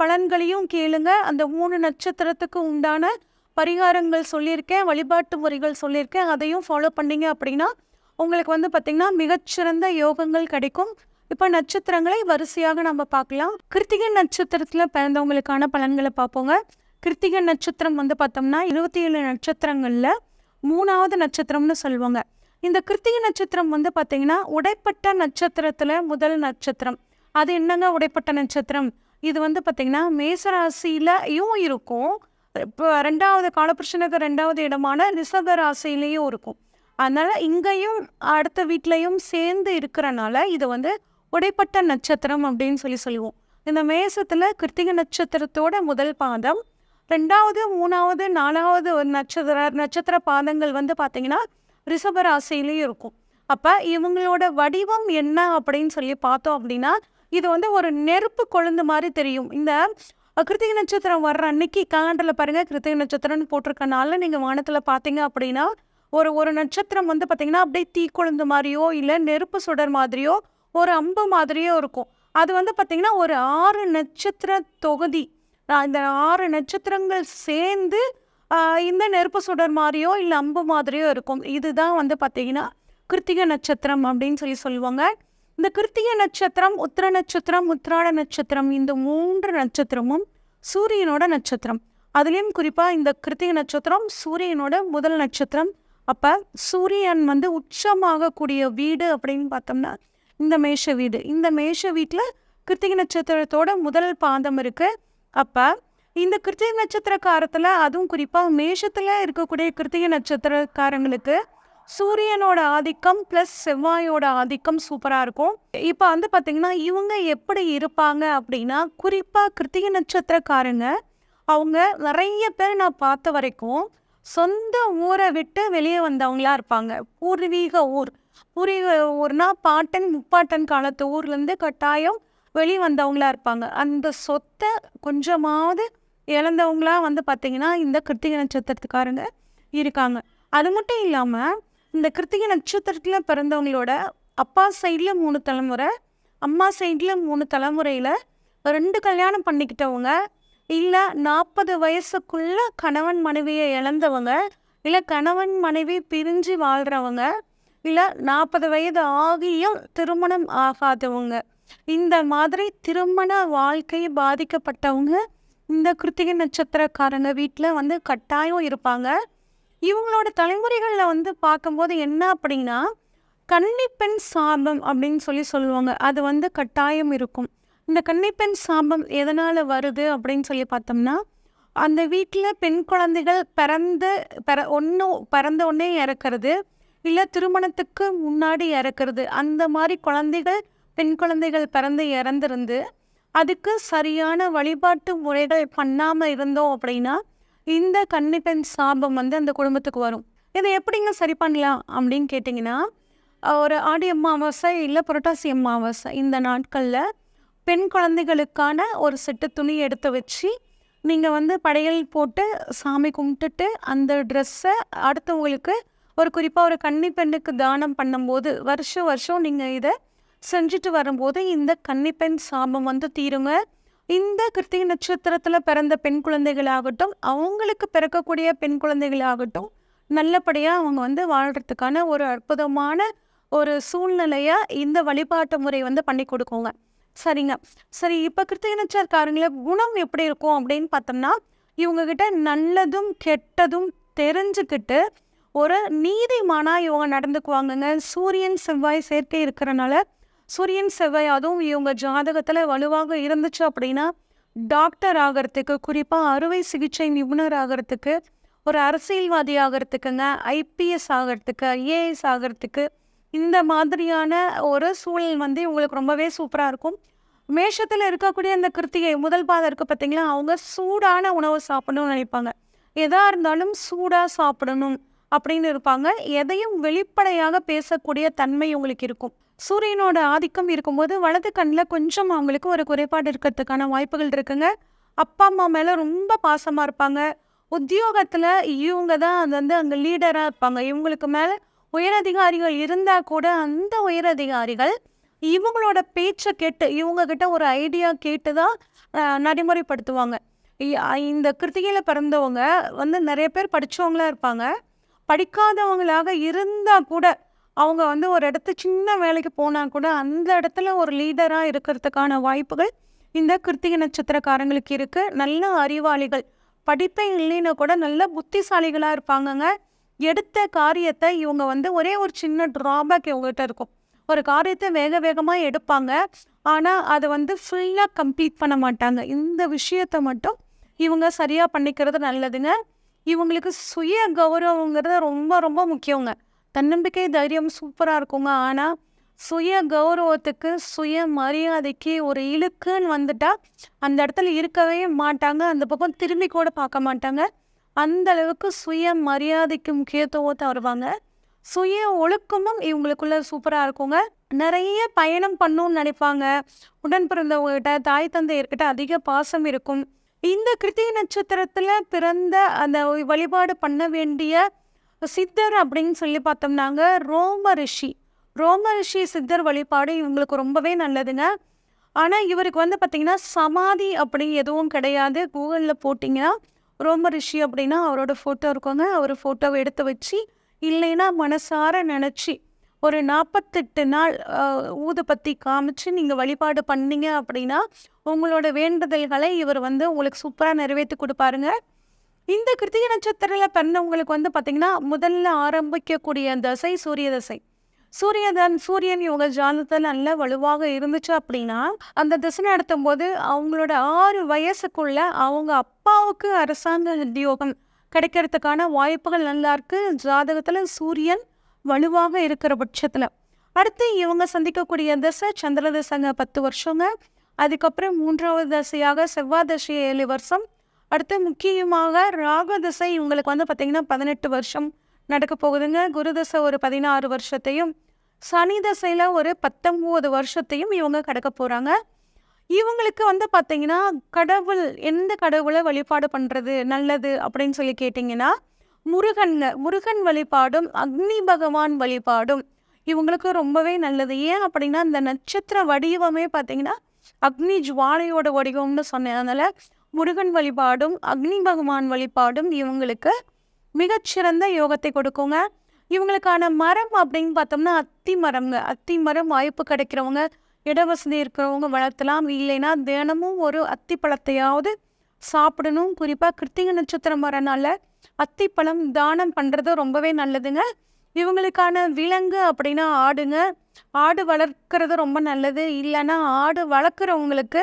பலன்களையும் கேளுங்க. அந்த மூணு நட்சத்திரத்துக்கு உண்டான பரிகாரங்கள் சொல்லியிருக்கேன் வழிபாட்டு முறைகள் சொல்லியிருக்கேன். அதையும் ஃபாலோ பண்ணீங்க அப்படின்னா உங்களுக்கு வந்து பார்த்திங்கன்னா மிகச்சிறந்த யோகங்கள் கிடைக்கும். இப்போ நட்சத்திரங்களை வரிசையாக நம்ம பார்க்கலாம். கிருத்திகை நட்சத்திரத்தில் பிறந்தவங்களுக்கான பலன்களை பார்ப்போங்க. கிருத்திகை நட்சத்திரம் வந்து பார்த்தோம்னா இருபத்தி ஏழு நட்சத்திரங்களில் மூணாவது நட்சத்திரம்னு சொல்லுவாங்க. இந்த கிருத்திகை நட்சத்திரம் வந்து பார்த்திங்கன்னா உடைப்பட்ட நட்சத்திரத்தில் முதல் நட்சத்திரம். அது என்னங்க உடைப்பட்ட நட்சத்திரம்? இது வந்து பார்த்திங்கன்னா மேசராசிலையும் இருக்கும். இப்போ ரெண்டாவது காலபுருஷனுக்கு ரெண்டாவது இடமான ரிஷப ராசிலையும் இருக்கும். அதனால் இங்கேயும் அடுத்த வீட்லேயும் சேர்ந்து இருக்கிறனால இது வந்து உடைப்பட்ட நட்சத்திரம் அப்படின்னு சொல்லி சொல்லுவோம். இந்த மேசத்தில் கிருத்திகை நட்சத்திரத்தோட முதல் பாதம் ரெண்டாவது மூணாவது நாலாவது ஒரு நட்சத்திர நட்சத்திர பாதங்கள் வந்து பார்த்திங்கன்னா ரிஷப ராசிலையும் இருக்கும். அப்போ இவங்களோட வடிவம் என்ன அப்படின்னு சொல்லி பார்த்தோம் அப்படின்னா இது வந்து ஒரு நெருப்பு கொழுந்து மாதிரி தெரியும். இந்த கிருத்திகை நட்சத்திரம் வர்ற அன்னைக்கு காலண்டரில் பாருங்கள் கிருத்திகை நட்சத்திரம்னு போட்டிருக்கனால நீங்கள் வானத்தில் பார்த்தீங்க அப்படின்னா ஒரு ஒரு நட்சத்திரம் வந்து பார்த்திங்கன்னா அப்படியே தீக்குழந்து மாதிரியோ இல்லை நெருப்பு சுடர் மாதிரியோ ஒரு அம்பு மாதிரியோ இருக்கும். அது வந்து பார்த்திங்கன்னா ஒரு ஆறு நட்சத்திர தொகுதி. இந்த ஆறு நட்சத்திரங்கள் சேர்ந்து இந்த நெருப்பு சுடர் மாதிரியோ இல்லை அம்பு மாதிரியோ இருக்கும். இதுதான் வந்து பார்த்திங்கன்னா கிருத்திகை நட்சத்திரம் அப்படின்னு சொல்லி சொல்லுவாங்க. இந்த கிருத்திய நட்சத்திரம் உத்திர நட்சத்திரம் உத்திராட நட்சத்திரம் இந்த மூன்று நட்சத்திரமும் சூரியனோட நட்சத்திரம். அதுலேயும் குறிப்பாக இந்த கிருத்திக நட்சத்திரம் சூரியனோட முதல் நட்சத்திரம். அப்போ சூரியன் வந்து உச்சமாகக்கூடிய வீடு அப்படின்னு பார்த்தோம்னா இந்த மேஷ வீடு. இந்த மேஷ வீட்டில் கிருத்திக நட்சத்திரத்தோட முதல் பாதம் இருக்குது அப்போ இந்த கிருத்திக நட்சத்திரக்காரத்தில் அதுவும் குறிப்பாக மேஷத்தில் இருக்கக்கூடிய கிருத்திக நட்சத்திரக்காரங்களுக்கு சூரியனோட ஆதிக்கம் ப்ளஸ் செவ்வாயோட ஆதிக்கம் சூப்பராக இருக்கும். இப்போ வந்து பார்த்திங்கன்னா இவங்க எப்படி இருப்பாங்க அப்படின்னா குறிப்பாக கிருத்திகை நட்சத்திரக்காரங்க அவங்க நிறைய பேர் நான் பார்த்த வரைக்கும் சொந்த ஊரை விட்டு வெளியே வந்தவங்களா இருப்பாங்க. பூர்வீக ஊர். பூர்வீக ஊர்னா பாட்டன் முப்பாட்டன் காலத்து ஊர்லேருந்து கட்டாயம் வெளி வந்தவங்களா இருப்பாங்க. அந்த சொத்தை கொஞ்சமாவது இழந்தவங்களா வந்து பார்த்திங்கன்னா இந்த கிருத்திகை நட்சத்திரத்துக்காரங்க இருக்காங்க. அது மட்டும் இல்லாமல் இந்த கிருத்திகை நட்சத்திரத்தில் பிறந்தவங்களோட அப்பா சைடில் மூணு தலைமுறை அம்மா சைடில் மூணு தலைமுறையில் ரெண்டு கல்யாணம் பண்ணிக்கிட்டவங்க இல்லை நாற்பது வயசுக்குள்ள கணவன் மனைவியை இழந்தவங்க இல்லை கணவன் மனைவி பிரிஞ்சு வாழ்கிறவங்க இல்லை நாற்பது வயது ஆகியும் திருமணம் ஆகாதவங்க. இந்த மாதிரி திருமண வாழ்க்கை பாதிக்கப்பட்டவங்க இந்த கிருத்திகை நட்சத்திரக்காரங்க வீட்டில் வந்து கட்டாயம் இருப்பாங்க. இவங்களோட தலைமுறைகளில் வந்து பார்க்கும்போது என்ன அப்படின்னா கன்னிப்பெண் சாபம் அப்படின்னு சொல்லி சொல்லுவாங்க. அது வந்து கட்டாயம் இருக்கும். இந்த கன்னிப்பெண் சாபம் எதனால் வருது அப்படின்னு சொல்லி பார்த்தோம்னா அந்த வீட்டில் பெண் குழந்தைகள் பிறந்து பிற ஒன்று பிறந்த உடனே இறக்கிறது இல்லை திருமணத்துக்கு முன்னாடி இறக்கிறது அந்த மாதிரி குழந்தைகள் பெண் குழந்தைகள் பிறந்து இறந்துருந்து அதுக்கு சரியான வழிபாட்டு முறைகள் பண்ணாமல் இருந்தோம் அப்படின்னா இந்த கன்னிப்பெண் சாபம் வந்து அந்த குடும்பத்துக்கு வரும். இதை எப்படிங்க சரி பண்ணலாம் அப்படின்னு கேட்டிங்கன்னா ஒரு ஆடி அமாவாசை இல்லை புரட்டாசி அமாவாசை இந்த நாட்களில் பெண் குழந்தைகளுக்கான ஒரு செட்டு துணி எடுத்து வச்சு நீங்கள் வந்து படையல் போட்டு சாமி கும்பிட்டுட்டு அந்த ட்ரெஸ்ஸை அடுத்தவங்களுக்கு ஒரு குறிப்பாக ஒரு கன்னி பெண்ணுக்கு தானம் பண்ணும்போது வருஷம் வருஷம் நீங்கள் இதை செஞ்சுட்டு வரும்போது இந்த கன்னிப்பெண் சாபம் வந்து தீருங்க. இந்த கிருத்திகை நட்சத்திரத்தில் பிறந்த பெண் குழந்தைகளாகட்டும் அவங்களுக்கு பிறக்கக்கூடிய பெண் குழந்தைகளாகட்டும் நல்லபடியாக அவங்க வந்து வாழ்கிறதுக்கான ஒரு அற்புதமான ஒரு சூழ்நிலையை இந்த வழிபாட்டு முறை வந்து பண்ணி கொடுக்குங்க. சரிங்க. சரி இப்போ கிருத்திகை நட்சத்திரக்காரங்கள குணம் எப்படி இருக்கும் அப்படின்னு பார்த்தோம்னா இவங்கக்கிட்ட நல்லதும் கெட்டதும் தெரிஞ்சுக்கிட்டு ஒரு நீதிமானாக இவங்க நடந்துக்குவாங்கங்க. சூரியன் செவ்வாய் சேர்க்கை இருக்கிறனால சூரியன் செவ்வாய் அதுவும் இவங்க ஜாதகத்தில் வலுவாக இருந்துச்சு அப்படின்னா டாக்டர் ஆகிறதுக்கு குறிப்பாக அறுவை சிகிச்சை நிபுணர் ஆகிறதுக்கு ஒரு அரசியல்வாதி ஆகிறதுக்குங்க ஐபிஎஸ் ஆகிறதுக்கு ஐஏஎஸ் ஆகிறதுக்கு இந்த மாதிரியான ஒரு சூழல் வந்து இவங்களுக்கு ரொம்பவே சூப்பராக இருக்கும். மேஷத்தில் இருக்கக்கூடிய அந்த கிருத்திகை முதல் பாதம் இருக்குது பார்த்தீங்களா அவங்க சூடான உணவு சாப்பிடணும்னு நினைப்பாங்க. எதாக இருந்தாலும் சூடாக சாப்பிடணும் அப்படின்னு இருப்பாங்க. எதையும் வெளிப்படையாக பேசக்கூடிய தன்மை உங்களுக்கு இருக்கும். சூரியனோட ஆதிக்கம் இருக்கும்போது வலது கண்ணில் கொஞ்சம் அவங்களுக்கு ஒரு குறைபாடு இருக்கிறதுக்கான வாய்ப்புகள் இருக்குங்க. அப்பா அம்மா மேலே ரொம்ப பாசமாக இருப்பாங்க. உத்தியோகத்தில் இவங்க தான் அது வந்து அங்கே லீடராக இருப்பாங்க. இவங்களுக்கு மேலே உயரதிகாரிகள் இருந்தால் கூட அந்த உயரதிகாரிகள் இவங்களோட பேச்சை கேட்டு இவங்கக்கிட்ட ஒரு ஐடியா கேட்டு தான் நடைமுறைப்படுத்துவாங்க. இ- இந்த கிருத்திகையில் பிறந்தவங்க வந்து நிறைய பேர் படித்தவங்களா இருப்பாங்க. படிக்காதவங்களாக இருந்தால் கூட அவங்க வந்து ஒரு இடத்து சின்ன வேலைக்கு போனால் கூட அந்த இடத்துல ஒரு லீடராக இருக்கிறதுக்கான வாய்ப்புகள் இந்த கிருத்திகை நட்சத்திரக்காரங்களுக்கு இருக்குது நல்ல அறிவாளிகள் படிப்பே இல்லைன்னா கூட நல்ல புத்திசாலிகளாக இருப்பாங்கங்க. எடுத்த காரியத்தை இவங்க வந்து ஒரே ஒரு சின்ன ட்ராபேக் இவங்ககிட்ட இருக்கும். ஒரு காரியத்தை வேக வேகமாக எடுப்பாங்க. ஆனால் அதை வந்து ஃபுல்லாக கம்ப்ளீட் பண்ண மாட்டாங்க. இந்த விஷயத்தை மட்டும் இவங்க சரியாக பண்ணிக்கிறது நல்லதுங்க. இவங்களுக்கு சுய கௌரவங்கிறது ரொம்ப ரொம்ப முக்கியங்க. தன்னம்பிக்கை தைரியம் சூப்பராக இருக்குங்க. ஆனால் சுய கௌரவத்துக்கு சுய மரியாதைக்கு ஒரு இழுக்குன்னு வந்துட்டால் அந்த இடத்துல இருக்கவே மாட்டாங்க. அந்த பக்கம் திரும்பி கூட பார்க்க மாட்டாங்க. அந்த அளவுக்கு சுய மரியாதைக்கு முக்கியத்துவத்தை வருவாங்க சுய ஒழுக்கமும் இவங்களுக்குள்ள சூப்பராக இருக்குங்க. நிறைய பயணம் பண்ணணும்னு நினைப்பாங்க. உடன் பிறந்தவங்ககிட்ட தாய் தந்தையர்கிட்ட அதிக பாசம் இருக்கும். இந்த கிருத்திகை நட்சத்திரத்தில் பிறந்த அந்த வழிபாடு பண்ண வேண்டிய சித்தர் அப்படின்னு சொல்லி பார்த்தோம்னாங்க ரோம ரிஷி. ரோம ரிஷி சித்தர் வழிபாடு இவங்களுக்கு ரொம்பவே நல்லதுங்க. ஆனால் இவருக்கு வந்து பார்த்திங்கன்னா சமாதி அப்படி எதுவும் கிடையாது. கூகுளில் போட்டிங்கன்னா ரோம ரிஷி அப்படின்னா அவரோட ஃபோட்டோ இருக்குங்க. அவர் ஃபோட்டோவை எடுத்து வச்சு இல்லைன்னா மனசார நினச்சி ஒரு நாற்பத்தெட்டு நாள் ஊதுபத்தி காமிச்சு நீங்கள் வழிபாடு பண்ணீங்க அப்படின்னா உங்களோட வேண்டுதல்களை இவர் வந்து உங்களுக்கு சூப்பராக நிறைவேற்றி கொடுப்பாருங்க. இந்த கிருத்திகை நட்சத்திரத்தில் பிறந்தவங்களுக்கு வந்து பார்த்திங்கன்னா முதல்ல ஆரம்பிக்கக்கூடிய தசை சூரிய தசை. சூரியதன் சூரியன் இவங்க ஜாதத்தில் நல்ல வலுவாக இருந்துச்சு அப்படின்னா அந்த திசை நடத்தும் போது அவங்களோட ஆறு வயசுக்குள்ள அவங்க அப்பாவுக்கு அரசாங்க உத்தியோகம் கிடைக்கிறதுக்கான வாய்ப்புகள் நல்லா இருக்குது ஜாதகத்தில் சூரியன் வலுவாக இருக்கிற பட்சத்தில். அடுத்து இவங்க சந்திக்கக்கூடிய தசை சந்திர தசைங்க பத்து வருஷங்க. அதுக்கப்புறம் மூன்றாவது தசையாக செவ்வாய் தசை ஏழு வருஷம். அடுத்து முக்கியமாக ராக தசை இவங்களுக்கு வந்து பார்த்திங்கன்னா பதினெட்டு வருஷம் நடக்க போகுதுங்க. குரு தசை ஒரு பதினாறு வருஷத்தையும் சனி தசையில் ஒரு பத்தொம்போது வருஷத்தையும் இவங்க கடக்க போகிறாங்க இவங்களுக்கு வந்து பார்த்திங்கன்னா கடவுள் எந்த கடவுளை வழிபாடு பண்ணுறது நல்லது அப்படின்னு சொல்லி கேட்டிங்கன்னா முருகன்ங்க முருகன் வழிபாடும் அக்னி பகவான் வழிபாடும் இவங்களுக்கு ரொம்பவே நல்லது. ஏன் அப்படின்னா இந்த நட்சத்திர வடிவமே பார்த்திங்கன்னா அக்னி ஜுவாலையோட வடிவம்னு சொன்னதுனால முருகன் வழிபாடும் அக்னி பகவான் வழிபாடும் இவங்களுக்கு மிகச்சிறந்த யோகத்தை கொடுக்குங்க. இவங்களுக்கான மரம் அப்படின்னு பார்த்தோம்னா அத்தி மரம்ங்க. அத்தி மரம் வாய்ப்பு கிடைக்கிறவங்க இட வசதி இருக்கிறவங்க வளர்த்தலாம். இல்லைன்னா தினமும் ஒரு அத்தி பழத்தையாவது சாப்பிடணும். குறிப்பாக கிருத்திகை நட்சத்திரம் வரனால அத்திப்பழம் தானம் பண்ணுறது ரொம்பவே நல்லதுங்க. இவங்களுக்கான விலங்கு அப்படின்னா ஆடுங்க. ஆடு வளர்க்குறது ரொம்ப நல்லது. இல்லைன்னா ஆடு வளர்க்குறவங்களுக்கு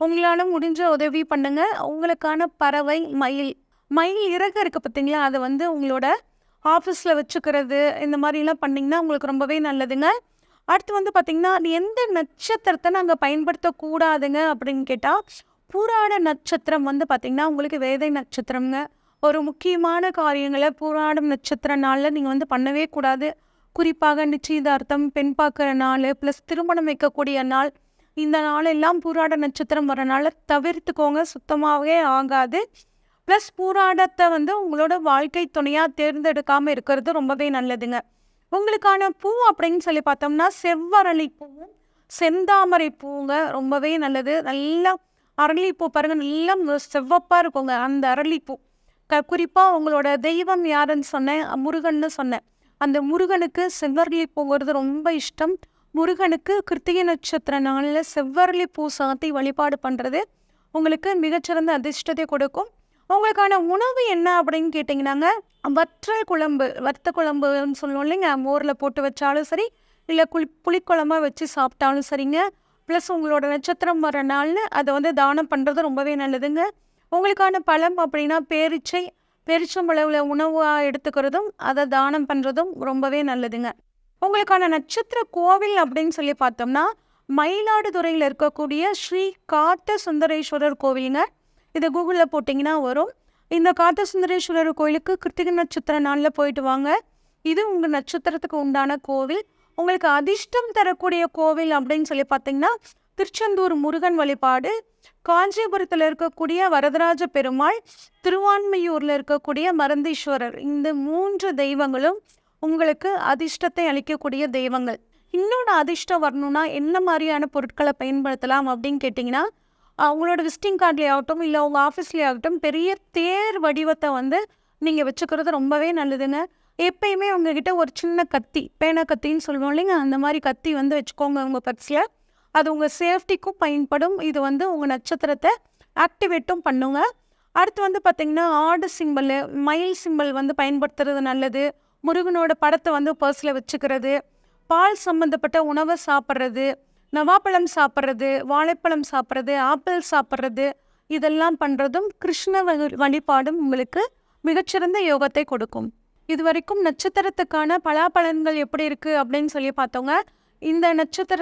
உங்களால் முடிஞ்ச உதவி பண்ணுங்க. உங்களுக்கான பறவை மயில். மயில் இறகு இருக்குது பார்த்தீங்களா அதை வந்து உங்களோட ஆஃபீஸில் வச்சுக்கிறது இந்த மாதிரிலாம் பண்ணிங்கன்னா உங்களுக்கு ரொம்பவே நல்லதுங்க. அடுத்து வந்து பார்த்திங்கன்னா அது எந்த நட்சத்திரத்தை நாங்கள் பயன்படுத்தக்கூடாதுங்க அப்படின்னு கேட்டால் பூராட நட்சத்திரம் வந்து பார்த்திங்கன்னா உங்களுக்கு வேதை நட்சத்திரம்ங்க. ஒரு முக்கியமான காரியங்களை பூராடம் நட்சத்திர நாளில் நீங்கள் வந்து பண்ணவே கூடாது. குறிப்பாக நிச்சயதார்த்தம் பெண் பார்க்குற நாள் ப்ளஸ் திருமணம் வைக்கக்கூடிய நாள் இந்த நாளெல்லாம் பூராட நட்சத்திரம் வரனால தவிர்த்துக்கோங்க சுத்தமாகவே ஆகாது. ப்ளஸ் பூராடத்தை வந்து உங்களோட வாழ்க்கை துணையாக தேர்ந்தெடுக்காமல் இருக்கிறது ரொம்பவே நல்லதுங்க. உங்களுக்கான பூ அப்படின்னு சொல்லி பார்த்தோம்னா செவ்வரளி பூவும் செந்தாமரை பூங்க ரொம்பவே நல்லது. நல்லா அரளிப்பூ பாருங்கள் நல்லா செவ்வப்பாக இருக்குங்க அந்த அரளிப்பூ. க குறிப்பாக உங்களோட தெய்வம் யாருன்னு சொன்னேன் முருகன்னு சொன்னேன். அந்த முருகனுக்கு செவ்வரளி பூங்கிறது ரொம்ப இஷ்டம். முருகனுக்கு கிருத்திகை நட்சத்திர நாளில் செவ்வரளி பூ சாத்தி வழிபாடு பண்ணுறது உங்களுக்கு மிகச்சிறந்த அதிர்ஷ்டத்தை கொடுக்கும். உங்களுக்கான உணவு என்ன அப்படின்னு கேட்டிங்கன்னாங்க வற்றல் குழம்பு வத்த குழம்புன்னு சொல்லுவோம் இல்லைங்க மோரில் போட்டு வச்சாலும் சரி இல்லை குளி புளிக்குழம்பாக வச்சு சாப்பிட்டாலும் சரிங்க. ப்ளஸ் உங்களோட நட்சத்திரம் வர நாள்னு அதை வந்து தானம் பண்ணுறது ரொம்பவே நல்லதுங்க. உங்களுக்கான பழம் அப்படின்னா பேரிச்சை பெரிச்சம்பளவில் உணவாக எடுத்துக்கிறதும் அதை தானம் பண்ணுறதும் ரொம்பவே நல்லதுங்க. உங்களுக்கான நட்சத்திர கோவில் அப்படின்னு சொல்லி பார்த்தோம்னா மயிலாடுதுறையில் இருக்கக்கூடிய ஸ்ரீ காத்த சுந்தரேஸ்வரர் கோவிலுங்க. இதை கூகுளில் போட்டிங்கன்னா வரும். இந்த காத்த சுந்தரேஸ்வரர் கோயிலுக்கு கிருத்திகை நட்சத்திர நாளில் போயிட்டு வாங்க. இது உங்கள் நட்சத்திரத்துக்கு உண்டான கோவில். உங்களுக்கு அதிர்ஷ்டம் தரக்கூடிய கோவில் அப்படின்னு சொல்லி பார்த்தீங்கன்னா திருச்செந்தூர் முருகன் வழிபாடு காஞ்சிபுரத்தில் இருக்கக்கூடிய வரதராஜ பெருமாள் திருவான்மையூரில் இருக்கக்கூடிய மருந்தீஸ்வரர். இந்த மூன்று தெய்வங்களும் உங்களுக்கு அதிர்ஷ்டத்தை அளிக்கக்கூடிய தெய்வங்கள். இன்னொன்று அதிர்ஷ்டம் வரணும்னா என்ன மாதிரியான பொருட்களை பயன்படுத்தலாம் அப்படின்னு கேட்டிங்கன்னா அவங்களோட விசிட்டிங் கார்ட்லேயே ஆகட்டும் இல்லை உங்கள் ஆஃபீஸ்லேயே ஆகட்டும் பெரிய தேர் வடிவத்தை வந்து நீங்கள் வச்சுக்கிறது ரொம்பவே நல்லதுங்க எப்பயுமே உங்ககிட்ட ஒரு சின்ன கத்தி பேனா கத்தின்னு சொல்லுவோம் இல்லைங்க? அந்த மாதிரி கத்தி வந்து வச்சுக்கோங்க உங்கள் பர்ஸில். அது உங்கள் சேஃப்டிக்கும் பயன்படும். இது வந்து உங்கள் நட்சத்திரத்தை ஆக்டிவேட்டும் பண்ணுங்க. அடுத்து வந்து பார்த்திங்கன்னா ஆடு சிம்பிள் மயில் சிம்பிள் வந்து பயன்படுத்துறது நல்லது. முருகனோட படத்தை வந்து பர்ஸில் வச்சுக்கிறது பால் சம்மந்தப்பட்ட உணவை சாப்பிட்றது நவாப்பழம் சாப்பிட்றது வாழைப்பழம் சாப்பிட்றது ஆப்பிள் சாப்பிட்றது இதெல்லாம் பண்ணுறதும் கிருஷ்ண வழிபாடும் உங்களுக்கு மிகச்சிறந்த யோகத்தை கொடுக்கும். இது வரைக்கும் நட்சத்திரத்துக்கான பலாபலன்கள் எப்படி இருக்குது அப்படின்னு சொல்லி பார்த்தோங்க. இந்த நட்சத்திர